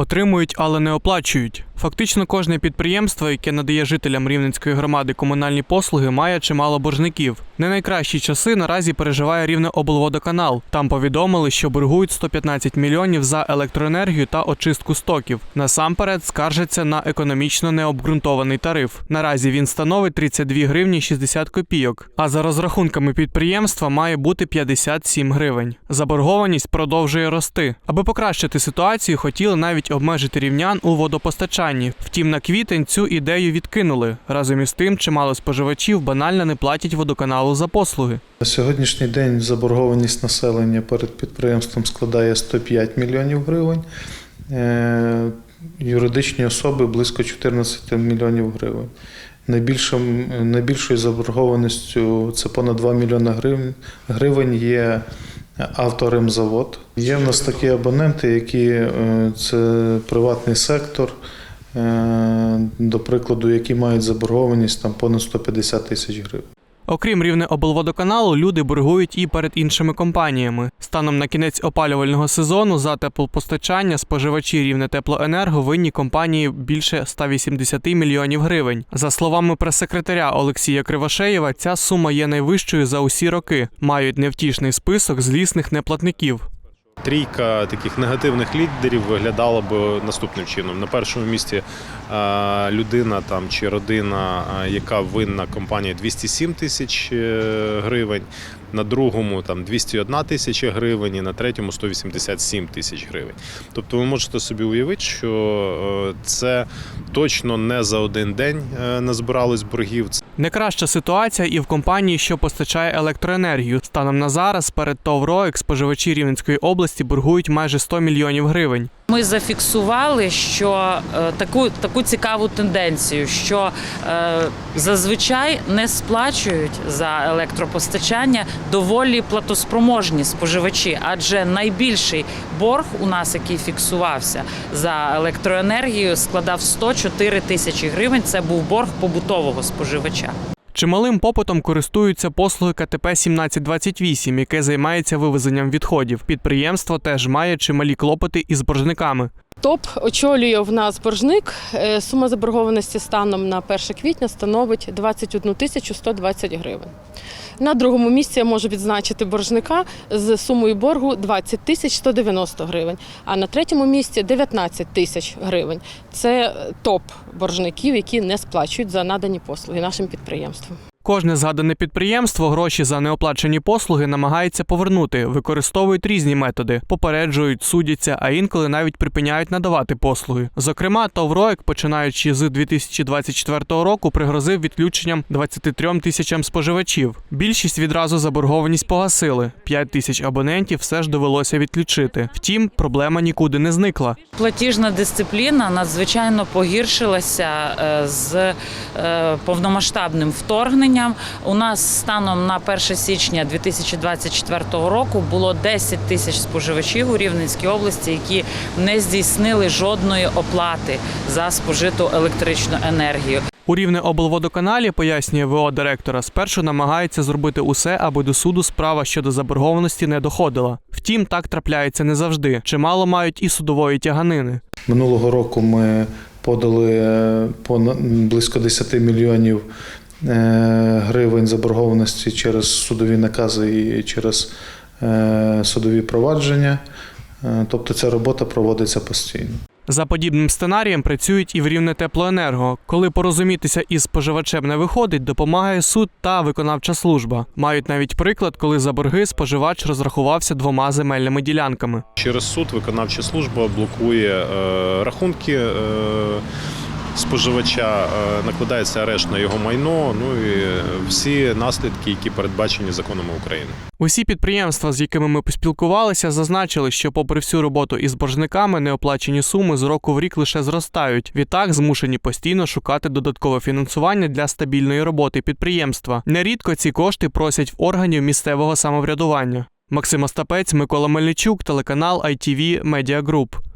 Отримують, але не оплачують. Фактично, кожне підприємство, яке надає жителям Рівненської громади комунальні послуги, має чимало боржників. Не найкращі часи наразі переживає рівне облводоканал. Там повідомили, що боргують 115 мільйонів за електроенергію та очистку стоків. Насамперед скаржаться на економічно необґрунтований тариф. Наразі він становить 32 гривні 60 копійок. А за розрахунками підприємства має бути 57 гривень. Заборгованість продовжує рости. Аби покращити ситуацію, хотіли навіть обмежити рівнян у водопостачанні. Втім, на квітень цю ідею відкинули. Разом із тим, чимало споживачів банально не платять водоканалу за послуги. На сьогоднішній день заборгованість населення перед підприємством складає 105 мільйонів гривень. Е, Юридичні особи близько 14 мільйонів гривень. Найбільшим, найбільшою заборгованістю це понад 2 мільйони гривень, є авторемзавод. Є в нас такі абоненти, які е, це приватний сектор, до прикладу, які мають заборгованість там понад 150 тисяч гривень. Окрім рівне облводоканалу, люди боргують і перед іншими компаніями. Станом на кінець опалювального сезону за теплопостачання споживачі рівне теплоенерго винні компанії більше 180 мільйонів гривень. За словами прес-секретаря Олексія Кривошеєва, ця сума є найвищою за усі роки. Мають невтішний список злісних неплатників. Трійка таких негативних лідерів виглядала б наступним чином. На першому місці е, людина там чи родина, е, яка винна компанії 207 тисяч е, гривень, на другому там 201 тисяча гривень, і на третьому 187 тисяч гривень. Тобто ви можете собі уявити, що е, це точно не за один день е, назбирались боргів. Не краща ситуація і в компанії, що постачає електроенергію. Станом на зараз перед ТОВ «РОЕК» споживачі Рівненської області боргують майже 100 мільйонів гривень. Ми зафіксували, що е, таку, таку цікаву тенденцію, що е, зазвичай не сплачують за електропостачання доволі платоспроможні споживачі, адже найбільший борг у нас, який фіксувався за електроенергію, складав 104 тисячі гривень. Це був борг побутового споживача. Чималим попитом користуються послуги КТП 1728, яке займається вивезенням відходів. Підприємство теж має чималі клопоти із боржниками. ТОП очолює в нас боржник. Е, Сума заборгованості станом на 1 квітня становить 21 тисячу 120 гривень. На другому місці я можу відзначити боржника з сумою боргу 20 тисяч 190 гривень, а на третьому місці 19 тисяч гривень. Це топ боржників, які не сплачують за надані послуги нашим підприємствам. Кожне згадане підприємство гроші за неоплачені послуги намагається повернути, використовують різні методи, попереджують, судяться, а інколи навіть припиняють надавати послуги. Зокрема, Товроек, починаючи з 2024 року, пригрозив відключенням 23 тисячам споживачів. Більшість відразу заборгованість погасили. 5 тисяч абонентів все ж довелося відключити. Втім, проблема нікуди не зникла. Платіжна дисципліна надзвичайно погіршилася е, з е, повномасштабним вторгненням. У нас станом на 1 січня 2024 року було 10 тисяч споживачів у Рівненській області, які не здійснили жодної оплати за спожиту електричну енергію. У рівне облводоканалі, пояснює ВО директора, спершу намагається зробити усе, аби до суду справа щодо заборгованості не доходила. Втім, так трапляється не завжди. Чимало мають і судової тяганини. Минулого року ми подали е, понад близько 10 мільйонів гривень заборгованості через судові накази і через е, судові провадження. Е, Тобто ця робота проводиться постійно. За подібним сценарієм працюють і в рівне теплоенерго. Коли порозумітися із споживачем не виходить, допомагає суд та виконавча служба. Мають навіть приклад, коли за борги споживач розрахувався двома земельними ділянками. Через суд виконавча служба блокує е, рахунки е, споживача, е, накладається арешт на його майно. Ну і всі наслідки, які передбачені законами України. Усі підприємства, з якими ми поспілкувалися, зазначили, що, попри всю роботу із боржниками, неоплачені суми з року в рік лише зростають. Відтак змушені постійно шукати додаткове фінансування для стабільної роботи підприємства. Нерідко ці кошти просять в органів місцевого самоврядування. Максим Остапець, Микола Мельничук, телеканал ITV Media Group.